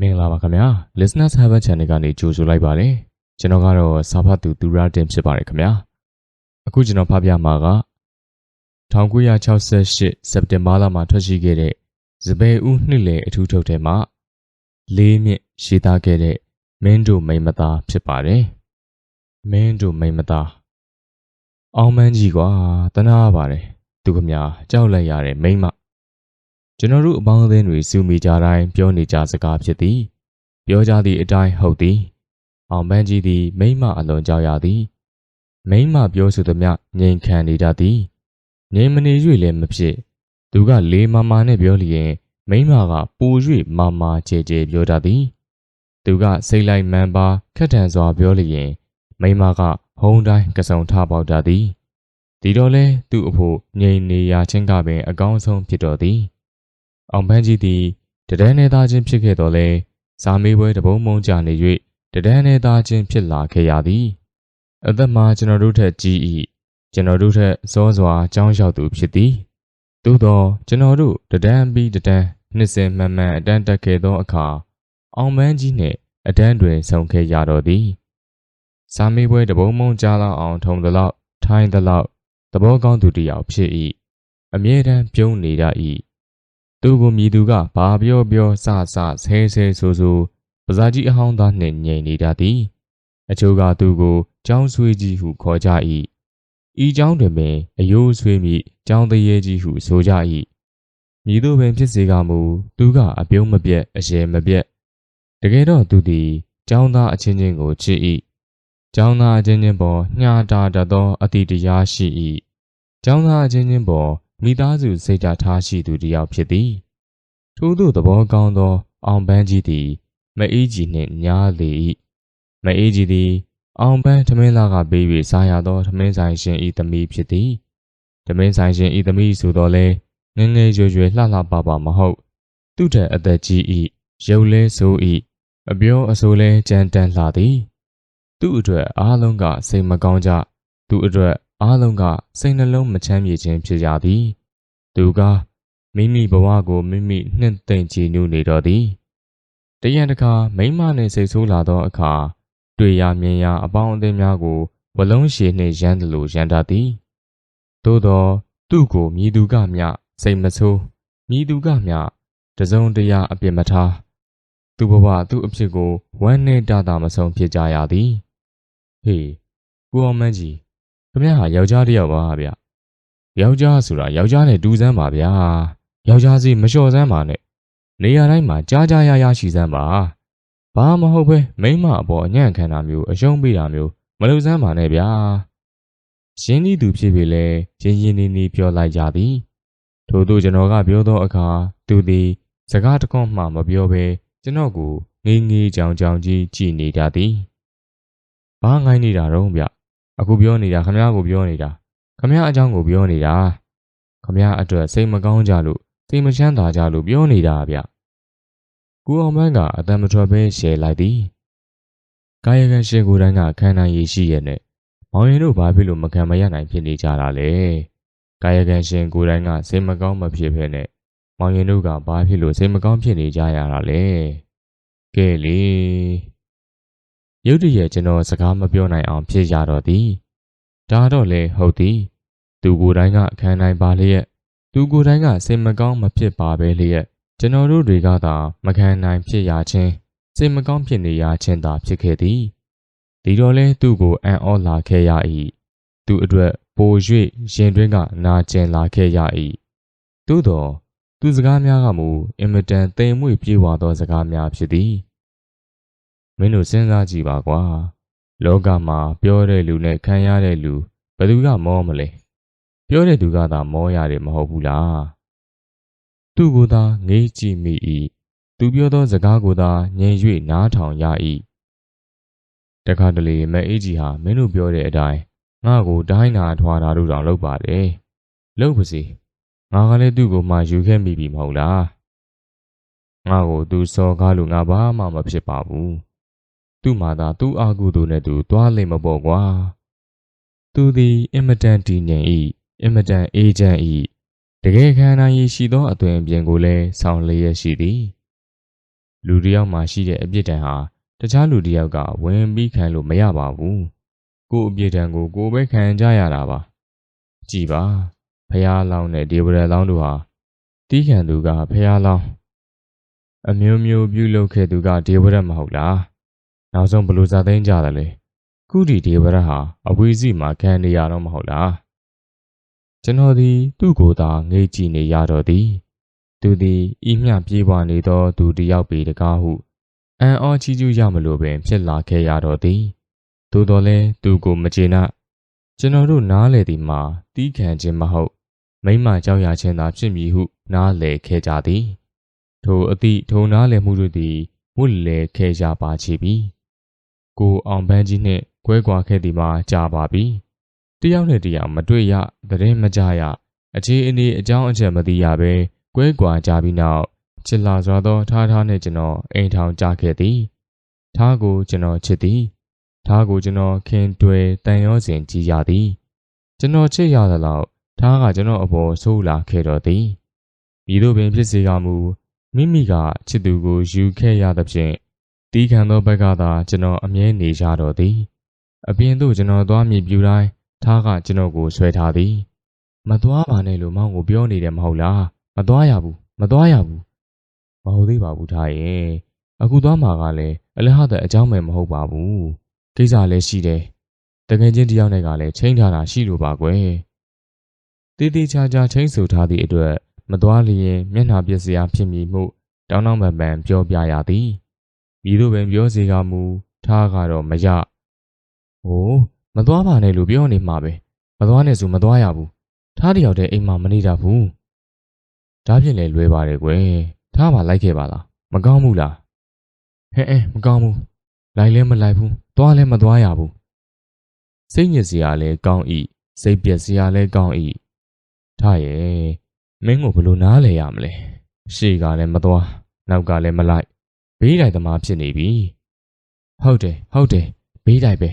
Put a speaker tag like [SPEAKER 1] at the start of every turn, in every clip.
[SPEAKER 1] မင်္ဂလာပါခင်ဗျာ Listeners Heaven Channel ကနေကြိုဆိုလိုက်ပါတယ်ကျွန်တော်ကတော့စာဖတ်သူသူရတင်ဖြစ်ပါတယ်ခင်ဗျာအခုကျွန်တော်ဖတ်ပြမှာက1968စက်တင်ဘာလမှာထွက်ရှိခဲ့တဲ့စပယ်ဦးနှစ်လည်အထူးထုတ်ထဲမှာလေးမြင့်ရှိသားခဲ့တဲ့မင်းတို့မိန်မသားဖြစ်ပါတယ်မင်းတို့မိန်မသားအောင်မန်းကြီးကွာတနာပါတယ်သူခင်ဗျာကြောက်လိုက်ရတဲ့မိန်းမ ကျွန်တော်တို့အပေါင်းအသင်းတွေစုမိကြတိုင်းပြောနေကြစကားဖြစ်သည်ပြောကြသည့်အတိုင်းဟုတ်သည်အောင်ပန်းကြီးသည်မိမ့်မအလွန်ကြောက်ရသည်မိမ့်မပြောဆိုသည်မြငြိမ်ခံနေကြသည်ငြိမ်မနေ၍လည်းမဖြစ်သူကလေးမာမာနဲ့ပြောလျင်မိမ့်မကပို၍မာမာကြဲကြဲပြောတတ်သည်သူကစိတ်လိုက်မှန်ပါခက်ထန်စွာပြောလျင်မိမ့်မကဟုံးတိုင်းကစုံထပေါက်တတ်သည်ဒီတော့လဲသူ့အဖို့ငြိမ်နေရချင်းကပင်အကောင်းဆုံးဖြစ်တော်သည် အောင်ပန်းကြီးသည်တဒန်းနေသားချင်းဖြစ်ခဲ့တော်လဲစာမေးပွဲတပုံးမုံကြနေ၍တဒန်းနေသားချင်းဖြစ်လာခဲ့ရသည်အသက်မှာကျွန်တော်တို့ထက်ကြီး၏ကျွန်တော်တို့ထက်စောစွာကြောင်းလျှောက်သူဖြစ်သည်သို့သောကျွန်တော်တို့တဒန်းပြီးတဒန်းနှစ်စဉ်မှန်မှန်အတန်းတက်ခဲ့သောအခါအောင်ပန်းကြီးနှင့်အတန်းတွင်ဆုံခဲ့ရတော်သည်စာမေးပွဲတပုံးမုံကြားလောက်အောင်ထုံသလောက်ထိုင်းသလောက်သဘောကောင်းသူတစ်ယောက်ဖြစ်၏အမြဲတမ်းပြုံးနေရ၏ သူကိုမြည်သူကဘာပြောပြောစစဆဲဆဲဆိုဆိုပဇာကြီးအဟောင်းသားနှင့်ငြိမ်နေတတ်သည်အချို့ကသူကိုကျောင်းဆွေးကြီးဟုခေါ်ကြ၏ဤကျောင်းတွင်ပင်အယိုးဆွေးမိကျောင်းတရေကြီးဟုဆိုကြ၏မြည်သူပင်ဖြစ်စေကမူသူကအပြုံးမပြတ်အရေမပြတ်တကယ်တော့သူသည်ကျောင်းသားအချင်းချင်းကိုချစ်၏ကျောင်းသားအချင်းချင်းပေါ်ညှာတာတတ်သောအတ္တိတရားရှိ၏ကျောင်းသားအချင်းချင်းပေါ် မိသားစုစိတ်ဓာတ်ထားရှိသူတစ်ယောက်ဖြစ်သည်ထို့သောသဘောကောင်းသော အောင်ပန်းကြီးသည် မအေးကြီးနှင့်ညားလေ၏မအေးကြီးသည် အောင်ပန်းထမင်းလာကပေး၍စားရသောထမင်းဆိုင်ရှင်ဤသမီးဖြစ်သည်ထမင်းဆိုင်ရှင်ဤသမီးဆိုတော့လဲငငယ်ရွယ်ရွယ်လှလှပပမဟုတ် သူ့ထက်အသက်ကြီး၏ရုပ်လဲဆို၏အပြောအဆိုလဲကြမ်းတမ်းလှသည် သူ့အတွက်အားလုံးကစိတ်မကောင်းကြသူ့အတွက်အားလုံးကစိတ်နှလုံးမချမ်းမြေခြင်းဖြစ်ကြသည် သူကမိမိဘဝကိုမိမိနှင့်သိမ့်ကြည်နူးနေတော်သည်တရံတခါမိမနှင့်စိတ်ဆိုးလာသောအခါတွေ့ရမြင်ရအပေါင်းအသင်းများကိုဝလုံးရှည်နှင့်ရမ်းသလိုရမ်းတတ်သည်သို့သောသူ့ကိုမြည်သူကမျှစိတ်မဆိုးမြည်သူကမျှတစုံတရာအပြစ်မထားသူ့ဘဝသူ့အဖြစ်ကိုဝမ်းနဲ့တတာမဆုံးဖြစ်ကြရသည်ဟေးကိုအောင်မန်းကြီးခမရဟာယောက်ျားတစ်ယောက်ပါဗျ ယောက်ျားဆိုတာယောက်ျားနဲ့တူစမ်းပါဗျာယောက်ျားစီမလျှော်စမ်းပါနဲ့နေရာတိုင်းမှာကြားကြားရရရှိစမ်းပါဘာမဟုတ်ပဲမိမအပေါ်အညံ့ခံတာမျိုးအယုံပေးတာမျိုးမလုပ်စမ်းပါနဲ့ဗျာရှင်းဤသူဖြစ်ပေလေရင်းရင်းနေနေပြောလိုက်ကြသည်ထို့သူကျွန်တော်ကပြောသောအခါသူသည်စကားတခွန်းမှမပြောဘဲကျွန်တော်ကိုငေးငေးကြောင်ကြောင်ကြီးကြည်နေကြသည်ဘာငိုင်းနေတာတော့ဗျအခုပြောနေတာခမ ्या ကိုပြောနေတာ ခမ ्या အကြောင်းကိုပြောနေတာခမ ्या အတွက်စိတ်မကောင်းကြလို့စိတ်မချမ်းသာကြလို့ပြောနေတာဗျကိုအောင်မန်းကအတံမထွက်ပဲရှယ်လိုက်သည်ကာယကံရှင်ကိုယ်တိုင်ကခန္ဓာရည်ရှိရဲ့နဲ့မောင်ရင်တို့ဘာဖြစ်လို့မခံမရနိုင်ဖြစ်နေကြတာလဲကာယကံရှင်ကိုယ်တိုင်ကစိတ်မကောင်းမဖြစ်ဖ ೇನೆ မောင်ရင်တို့ကဘာဖြစ်လို့စိတ်မကောင်းဖြစ်နေကြရတာလဲကဲလေရုတ်တရက်ကျွန်တော်စကားမပြောနိုင်အောင်ဖြစ်ရတော့သည် ဒါတော့လေဟုတ်သည် သူကိုယ်တိုင်ကခံနိုင်ပါလျက်သူကိုယ်တိုင်ကစိတ်မကောင်းမဖြစ်ပါပဲလျက်ကျွန်တော်တို့တွေကသာမခံနိုင်ဖြစ်ရခြင်းစိတ်မကောင်းဖြစ်နေရခြင်းသာဖြစ်ခဲ့သည်ဒီတော့လဲသူ့ကိုအံ့ဩလာခဲ့ရ၏သူအတွက်ပို၍ရင်တွင်းကနာကျင်လာခဲ့ရ၏သို့တော့သူစကားများကမူအင်မတန်တိမ်မွေ့ပြေးဝသောစကားများဖြစ်သည်မင်းတို့စဉ်းစားကြည့်ပါကွာ လောကမှာပြောတဲ့လူနဲ့ခံရတဲ့လူဘယ်သူကမောမလဲပြောတဲ့သူကသာမောရတယ်မဟုတ်ဘူးလားသူကသာငေးကြည့်မိ၏သူပြောသောစကားကိုသာငြိမ်၍နားထောင်ရ၏တခါတလေမအေးကြီးဟာမင်းတို့ပြောတဲ့အတိုင်းငါ့ကိုတိုင်းနာထွာတာတို့တောင်လုပ်ပါတယ်လုပ်ပါစေငါကလည်းသူ့ကိုမှယူခဲ့မိပြီမဟုတ်လားငါ့ကိုသူစော်ကားလို့ငါဘာမှမဖြစ်ပါဘူး သူ့မှာသာသူ့အာကုသို့နဲ့သူသွားလိမ့်မပေါ့ကွာသူသည်အင်မတန်တည်ငြိမ်၏အင်မတန်အေးချမ်း၏တကယ်ခန္ဓာရည်ရှိသောအသွင်အပြင်ကိုလည်းဆောင်းလျက်ရှိသည်လူတစ်ယောက်မှရှိတဲ့အပြစ်ဒဏ်ဟာတခြားလူတစ်ယောက်ကဝင်ပြီးခံလို့မရပါဘူးကို့အပြစ်ဒဏ်ကိုကိုယ်ပဲခံကြရတာပါကြည်ပါဖះလောင်းနဲ့ဒေဝရလောင်းတို့ဟာတီးခံသူကဖះလောင်းအမျိုးမျိုးပြုလုပ်ခဲ့သူကဒေဝရမဟုတ်လား နောက်ဆုံးဘလို့ဇာသိမ်းကြတယ်လေခုဒီဒေဝရဟာအဝီစီမှာခံနေရတော့မဟုတ်လားကျွန်တော်ဒီသူ့ကိုယ်သာငေးကြည့်နေရတော့သည်သူသည်ဤမျှပြေးပွားနေသောသူတစ်ယောက်ပေတကားဟုအံ့ဩချီးကျူးရမလို့ပင် ဖြစ်လာခဲ့ရတော့သည်သို့တော်လဲသူကိုမကျေနပ်ကျွန်တော်တို့နားလေသည်မှာတီးခံခြင်းမဟုတ်မိမကြောက်ရခြင်းသာဖြစ်မည်ဟုနားလေခဲ့ကြသည်ထိုအသည့်ထိုနားလေမှုတို့သည်ဝတ်လေခဲ့ကြပါချေပြီ ကိုအောင်ပန်းကြီးနှင့်ကွဲကွာခဲ့သည်မှာကြာပါပြီတယောက်နဲ့တယောက်မတွေ့ရသတင်းမကြရအခြေအနေအကြောင်းအချက်မသိရဘဲကွဲကွာကြပြီးနောက်ချစ်လာစွာသောထားထားနဲ့ကျွန်တော်အိမ်ထောင်ကြခဲ့သည်ထားကိုကျွန်တော်ချစ်သည်ထားကိုကျွန်တော်ခင်တွေ့တန်ရောစဉ်ကြည်ရသည်ကျွန်တော်ချစ်ရသလောက်ထားကကျွန်တော်အပေါ်ဆိုးလာခဲ့တော်သည်မိတို့ပင်ဖြစ်စေကမူမိမိကချစ်သူကိုယူခဲ့ရသဖြင့် တီးခံသောဘက်ကသာကျွန်တော်အမြဲနေကြတော်သည်အပြင်သို့ကျွန်တော်သွားမြည်ပြူတိုင်းထားကကျွန်တော်ကိုဆွဲထားသည်မသွားပါနဲ့လို့မောင်ကိုပြောနေတယ်မဟုတ်လားမသွားရဘူးမသွားရဘူးမဟုတ်သေးပါဘူးထားရဲ့အခုသွားမှာကလည်းအလဟတဲ့အကြောင်းပဲမဟုတ်ပါဘူးကိစ္စလည်းရှိတယ်တကယ်ချင်းတယောက်နဲ့ကလည်းချိန်ထားတာရှိလို့ပါကွယ်တေးသေးချာချာချိန်ဆူထားသည့်အတွက်မသွားလျင်မျက်နှာပြက်စရာဖြစ်မည်မှုတောင်းတောင်းပန်ပန်ပြောပြရသည် မိတို့ပင်ပြောစေကမူထားကတော့မရဟိုးမသွားပါနဲ့လို့ပြောနေမှာပဲမသွားနဲ့ဆိုမသွားရဘူးထားတယောက်တည်းအိမ်မှာမနေတာဘူးဒါဖြင့်လည်းလွဲပါတယ်ကွယ်ထားပါလိုက်ခဲ့ပါလားမကောင်းဘူးလားဟဲ့အဲမကောင်းဘူးလိုက်လဲမလိုက်ဘူးသွားလဲမသွားရဘူးစိတ်ညစ်စရာလဲကောင်းဤစိတ်ပြက်စရာလဲကောင်းဤထားရဲ့မင်းကိုဘလို့နားလဲရမလဲရှေ့ကလည်းမသွားနောက်ကလည်းမလိုက် ဘေးတိုင်သမားဖြစ်နေပြီဟုတ်တယ်ဟုတ်တယ်ဘေးတိုင်ပဲ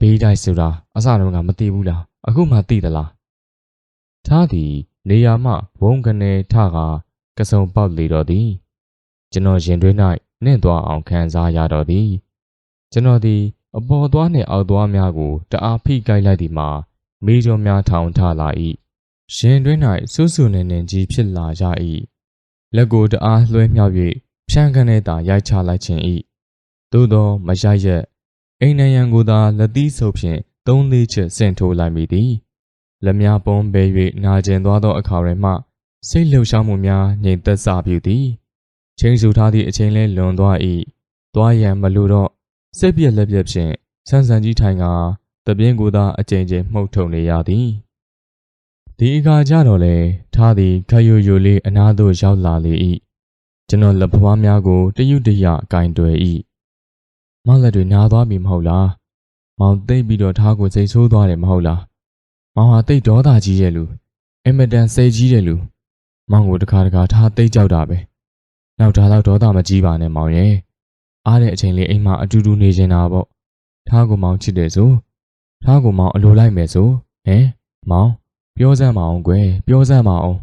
[SPEAKER 1] ဘေးတိုင်ဆိုတာအစတုန်းကမသိဘူးလားအခုမှသိသလားထားသည်နေရာမှဝုန်းကနေထကကစုံပေါက်လေတော့သည် ကျွန်တော်ရင်တွင်း၌နှင့်သွားအောင်ခံစားရတော့သည် ကျွန်တော်သည် အပေါ်သွားနှင့်အောက်သွားများကိုတအားဖိကိုက်လိုက်သည်မှာမေးကြောများထောင်ထလာ၏ရင်တွင်း၌ဆူဆူနေနေကြီးဖြစ်လာရ၏လက်ကိုတအားလွှဲမြောက်၍ ဖြန်းခနဲ့သာရိုက်ချလိုက်ခြင်း၏သို့သောမရိုက်ရက်အိမ်နယံကိုသာလက်သီးဆုပ်ဖြင့်သုံးလေးချက်ဆင့်ထိုးလိုက်မိသည်လက်များပုံးပဲ၍နာကျင်သွားသောအခါတွင်မှစိတ်လှုပ်ရှားမှုများငြိမ်သက်စာပြုသည်ချိန်ဆူထားသည့်အချိန်လဲလွန်သွား၏သွားရန်မလိုတော့စိတ်ပြက်လက်ပြက်ဖြင့်ဆန်းဆန်းကြီးထိုင်ကတပြင်းကိုသာအကြိမ်ကြိမ်မှုတ်ထုံနေရသည်ဒီအခါကျတော့လေထားသည်ခယိုယိုလေးအနားသို့ရောက်လာလေ၏ ကျွန်တော်လက်ဖွားများကိုတယုတရကင်တွယ်၏မောင်လက်တွေနားသွားပြီမဟုတ်လားမောင်သိပ်ပြီးတော့ထားကိုစိတ်ဆိုးသွားတယ်မဟုတ်လားမောင်ဟာတိတ်ဒေါသကြီးရဲ့လူအင်မတန်စိတ်ကြီးတဲ့လူမောင်ကိုတခါတခါထားတိတ်ကြောက်တာပဲနောက်ဒါတော့ဒေါသမကြီးပါနဲ့မောင်ရဲ့အားတဲ့အချိန်လေးအိမ်မှာအတူတူနေနေတာပေါ့ထားကိုမောင်ချစ်တယ်ဆိုထားကိုမောင်အလိုလိုက်မယ်ဆိုဟမ်မောင်ပြောစမ်းမအောင်ကွယ်ပြောစမ်းမအောင်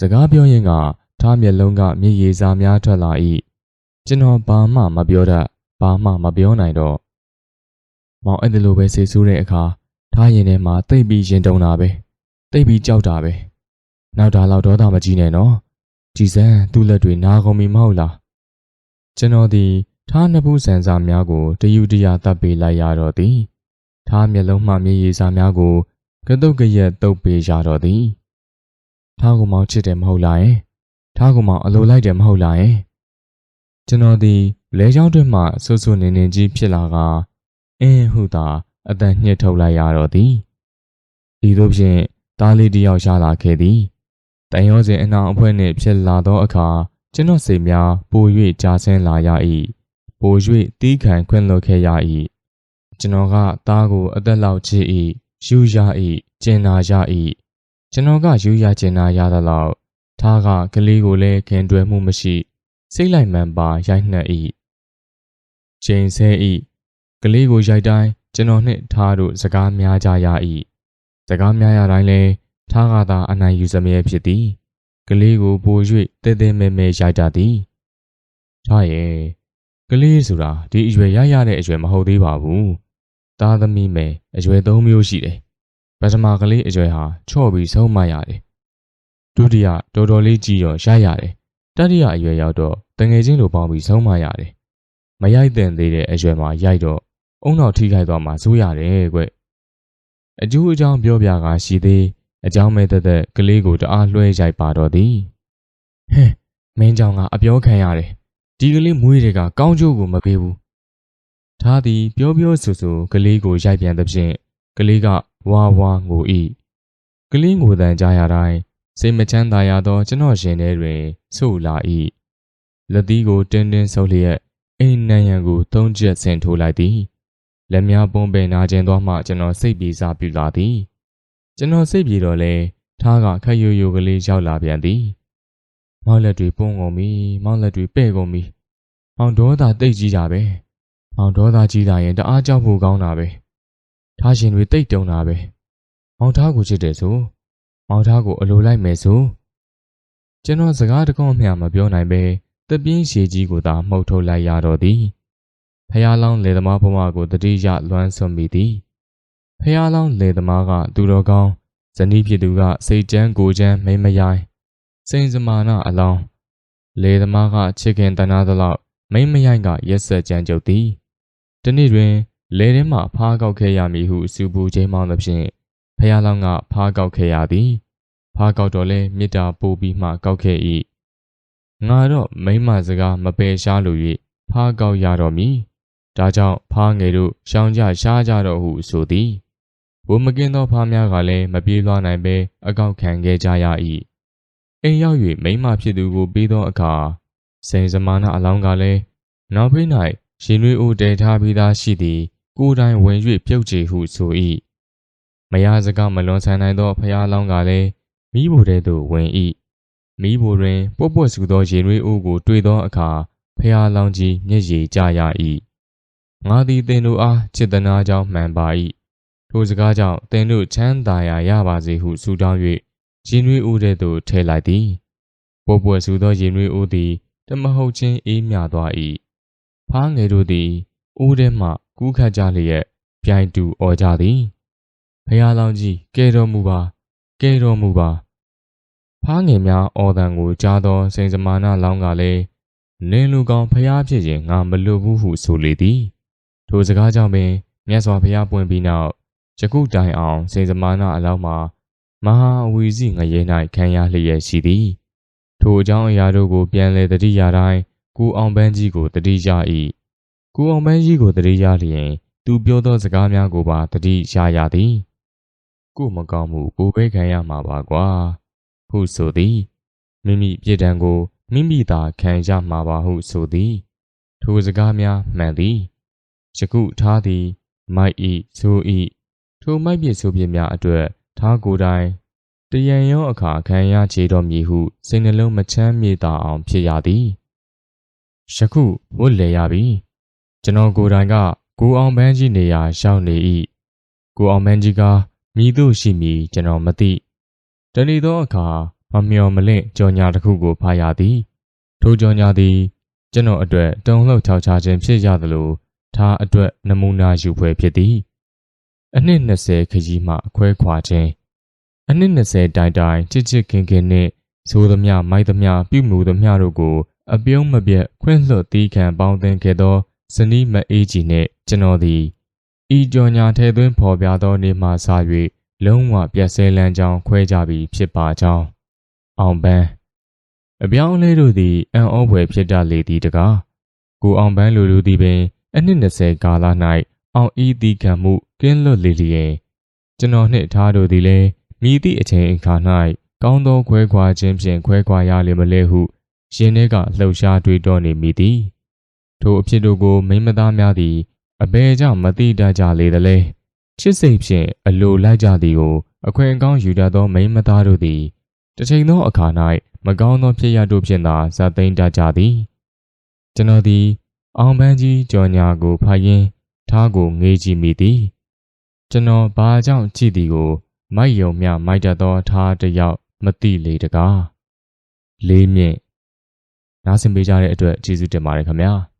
[SPEAKER 1] စကားပြောရင်က ထားမျက်လုံးကမျက်ရည်စာများထွက်လာ၏ကျွန်တော်ဘာမှမပြောတတ်ဘာမှမပြောနိုင်တော့မောင်အဲ့ဒီလိုပဲဆေးဆူးတဲ့အခါထားရင်ထဲမှာတိတ်ပြီးရင်တုံတာပဲတိတ်ပြီးကြောက်တာပဲနောက်ဒါတော့ဒေါသမကြီးနဲ့နော်ကြည်စမ်းသူ့လက်တွေနာကုန်ပြီမဟုတ်လားကျွန်တော်ဒီထားနှစ်ဖူးဆန်စာများကိုတယူတရတပ်ပေးလိုက်ရတော့သည်ထားမျက်လုံးမှမျက်ရည်စာများကိုကတုတ်ကရက်တုပ်ပေးရတော့သည်ထားကိုမောင်ချစ်တယ်မဟုတ်လားယင် ထားကိုမောင်အလိုလိုက်တယ်မဟုတ်လားယင်ကျွန်တော်ဒီလဲချောင်းတွင်မှဆူဆူနေနေကြီးဖြစ်လာကအင်းဟုသာအတန်ညှစ်ထုတ်လိုက်ရတော့သည်ဒီတို့ဖြင့်သားလေးတယောက်ရှာလာခဲ့သည်တန်ရောစဉ်အနောင်အဖွဲ့နှင့်ဖြစ်လာသောအခါကျွန်တော်စိတ်များပို၍ကြာဆင်းလာရ၏ပို၍တီးခံခွင့်လွှတ်ခဲ့ရ၏ကျွန်တော်ကသားကိုအသက်လောက်ချစ်၏ယူရ၏ကျင်နာရ၏ကျွန်တော်ကယူရကျင်နာရသလောက် သားကကလေးကိုလည်းခင်တွယ်မှုမရှိ စိတ်လိုက်မှန်ပါရိုက်နှက်၏ချိန်ဆဲ၏ကလေးကိုရိုက်တိုင်းကျွန်တော်နှင့်ထားတို့စကားများကြရ၏စကားများရတိုင်းလဲထားကသာအနိုင်ယူစမြဲဖြစ်သည်ကလေးကိုပို၍တဲတဲမဲမဲရိုက်တတ်သည်ထားရဲ့ကလေးဆိုတာဒီအရွယ်ရရတဲ့အရွယ်မဟုတ်သေးပါဘူးသားသမီးမယ်အရွယ်၃မျိုးရှိတယ်ပထမကလေးအရွယ်ဟာချော့ပြီးဆုံးမရတယ် ဒုတိယတော်တော်လေးကြီးရောရရတယ်တတိယအရွယ်ရောက်တော့တငယ်ချင်းလိုပေါင်းပြီးဆုံးမရတယ်မရိုက်တဲ့သေးတဲ့အရွယ်မှာရိုက်တော့အုံနောက်ထိခိုက်သွားမှစိုးရတယ်ကွအကျိုးအကြောင်းပြောပြကရှိသေးအကြောင်းမဲ့သက်သက်ကလေးကိုတအားလွှဲရိုက်ပါတော့သည်ဟဲ့မင်းကြောင့်ကအပြောခံရတယ်ဒီကလေးမွေးတွေကကောင်းကျိုးကိုမပေးဘူးထားသည်ပြောပြောဆိုဆိုကလေးကိုရိုက်ပြန်သဖြင့်ကလေးကဝါဝါငို၏ကလေးငိုတန်ကြရတိုင်း စိတ်မချမ်းသာရသောကျွန်တော်ရှင်ထဲတွင်ဆို့လာ၏လက်သီးကိုတင်းတင်းဆုပ်လျက်အိမ်နံရံကိုသုံးချက်ဆင်ထိုးလိုက်သည်လက်များပုံပင်နာကျင်သွားမှကျွန်တော်စိတ်ပြေစားပြလာသည်ကျွန်တော်စိတ်ပြေတော့လဲထားကခက်ရိုးရိုးကလေးရောက်လာပြန်သည်မောင်လက်တွေပုံကုန်ပြီမောင်လက်တွေပဲ့ကုန်ပြီမောင်ဒေါသတိတ်ကြီးတာပဲမောင်ဒေါသကြီးတာရင်တအားကြောက်ဖို့ကောင်းတာပဲထားရှင်တွေတိတ်တုံတာပဲမောင်ထားကိုချစ်တယ်ဆို မောင်ထားကိုအလိုလိုက်မယ်ဆိုကျွန်တော်စကားတကောမျှမပြောနိုင်ပဲတပြင်းရှည်ကြီးကိုသာမှုတ်ထုတ်လိုက်ရတော့သည်ဖះလောင်းလေသမားဘဝကိုတတိယလွမ်းဆွမိသည်ဖះလောင်းလေသမားကသူတော်ကောင်းဇနီးဖြစ်သူကစိတ်ကြမ်းကိုကြမ်းမိမ့်မရိုင်းစိန်စမာနအလောင်းလေသမားကချစ်ခင်တနာသလောက်မိမ့်မရိုင်းကရက်ဆက်ကြမ်းကြုတ်သည်တနေ့တွင်လေထဲမှဖားကောက်ခဲ့ရမည်ဟုစူပူချိန်မောင်းသဖြင့် ဖះလောင်းကဖားကောက်ခဲ့ရသည်ဖားကောက်တော့လဲမေတ္တာပို့ပြီးမှကောက်ခဲ့၏ငါတော့မိမစကားမပယ်ရှားလို၍ဖားကောက်ရတော့မည်ဒါကြောင့်ဖားငယ်တို့ရှောင်းကြရှားကြတော့ဟုဆိုသည်ဘိုးမကင်းသောဖားများကလည်းမပြေးလွှားနိုင်ပဲအကောက်ခံခဲ့ကြရ၏အိမ်ရောက်၍မိမဖြစ်သူကိုပြီးသောအခါစိန်စမာနအလောင်းကလည်းနောက်ဖေး၌ရှင်ရွေးအိုတဲထားပြီးသားရှိသည်ကိုယ်တိုင်ဝင်၍ပြုတ်ချေဟုဆို၏ မယားစကားမလွန်ဆန်နိုင်သောဖះလောင်းကလည်းမိဘတဲ့သို့ဝင်၏မိဘတွင်ပွတ်ပွတ်ဆူသောရင်ရွေးအိုးကိုတွေ့သောအခါဖះလောင်းကြီးမျက်ရည်ကျရ၏ငါသည်တင်တို့အားจิตနာကြောင့်မှန်ပါ၏ထိုစကားကြောင့်တင်တို့ချမ်းသာရာရပါစေဟုဆုတောင်း၍ရင်ရွေးအိုးတဲ့သို့ထည့်လိုက်သည်ပွတ်ပွတ်ဆူသောရင်ရွေးအိုးသည်တမဟုတ်ချင်းအေးမြသွား၏ဖားငယ်တို့သည်အိုးထဲမှကူးခတ်ကြလျက်ပြိုင်တူអော်ကြသည် ဖះလောင်းကြီးကဲတော်မူပါကဲတော်မူပါဖားငယ်များအော်တန်ကိုကြားသောစိန်စမာနလောင်းကလည်းနင်းလူကောင်ဖះဖြစ်ရင်ငါမလိုဘူးဟုဆိုလေသည်ထိုစကားကြောင့်ပင်မြတ်စွာဘုရားပွင့်ပြီးနောက်ယခုတိုင်အောင်စိန်စမာနအလောင်းမှာမဟာအဝီစီငရဲ၌ခံရလျက်ရှိသည်ထိုအကြောင်းအရာတို့ကိုပြန်လဲတတိယတိုင်းကိုအောင်ပန်းကြီးကိုတတိယ၏ကိုအောင်ပန်းကြီးကိုတတိယလျင် သူပြောသောစကားများကိုပါတတိယရသည် ကိုမကောင်းမှုကိုပဲခံရမှာပါကွာဟုဆိုသည်မိမိပြစ်ဒဏ်ကိုမိမိသာခံရမှာပါဟုဆိုသည်ထိုစကားများမှန်သည်ယခုထားသည် မိုက်ဤဆိုဤထိုမိုက်ပြစ်ဆိုပြစ်များအတွက်ထားကိုယ်တိုင်တရံရောအခါခံရချေတော်မည်ဟုစိတ်နှလုံးမချမ်းမြေ့တာအောင်ဖြစ်ရသည်ယခုဝတ်လေရပြီကျွန်တော်ကိုယ်တိုင်ကကိုအောင်ပန်းကြီးနေရာရှောက်နေ၏ကိုအောင်ပန်းကြီးက မိတို့ရှိမည်ကျွန်တော်မသိတဏီသောအခါမမျော်မလင့်ကြော်ညာတစ်ခုကိုဖားရသည်ထိုကြော်ညာသည် ကျွန်တော်အတွက်တုံ့လှုပ်ချောက်ချခြင်းဖြစ်ရသလိုထားအတွက်နမူနာယူဖွယ်ဖြစ်သည်အနှစ်20ခကြီးမှအခွဲခွာခြင်းအနှစ်20တိုင်တိုင်ချစ်ချစ်ခင်ခင်နှင့်သိုးသမျှမိုက်သမျှပြုမှုသမျှတို့ကို အပြုံးမပြတ်ခွင့်လွှတ်တီးခံပေါင်းသင်ခဲ့သောဇနီးမအေးကြီးနှင့်ကျွန်တော်သည် ဤကြော်ညာထဲသွင်းဖော်ပြသောနေ့မှစ၍လုံးဝပြက်ဆဲလန်းကြောင်းခွဲကြပြီးဖြစ်ပါကြောင်းအောင်ပန်းအပြောင်းအလဲတို့သည်အံ့ဩဖွယ်ဖြစ်တတ်လေသည်တကားကိုအောင်ပန်းလူလူသည်ပင်အနှစ်20ကာလ၌အောင်ဤသည်ခံမှုကင်းလွတ်လေလျင်ကျွန်တော်နှင့်ထားတို့သည်လည်းမိသည့်အချိန်အခါ၌ကောင်းသောခွဲခွာခြင်းဖြင့်ခွဲခွာရလိမ့်မလဲဟုရှင်ထဲကလှုပ်ရှားတွေးတောနေမိသည်ထိုအဖြစ်တို့ကိုမိမသားများသည် အဘယ်ကြောင့်မသိတတ်ကြလေသလဲချစ်စိတ်ဖြင့်အလိုလိုက်ကြသည်ကိုအခွင့်အကောင်းယူတတ်သောမိမသားတို့သည်တစ်ချိန်သောအခါ၌မကောင်းသောဖြစ်ရတို့ဖြင့်သာဇတ်သိမ်းတတ်ကြသည်ကျွန်တော်သည် အောင်ပန်းကြီးကြော်ညာကိုဖတ်ရင်းထားကိုငေးကြည့်မိသည်ကျွန်တော်ဘာကြောင့်ကြည့်သည်ကို မိုက်ယုံမြမိုက်တတ်သောထားတစ်ယောက်မသိလေတကားလေးမြင့်နားဆင်ပေးကြတဲ့အတွက်ကျေးဇူးတင်ပါတယ်ခင်ဗျာ။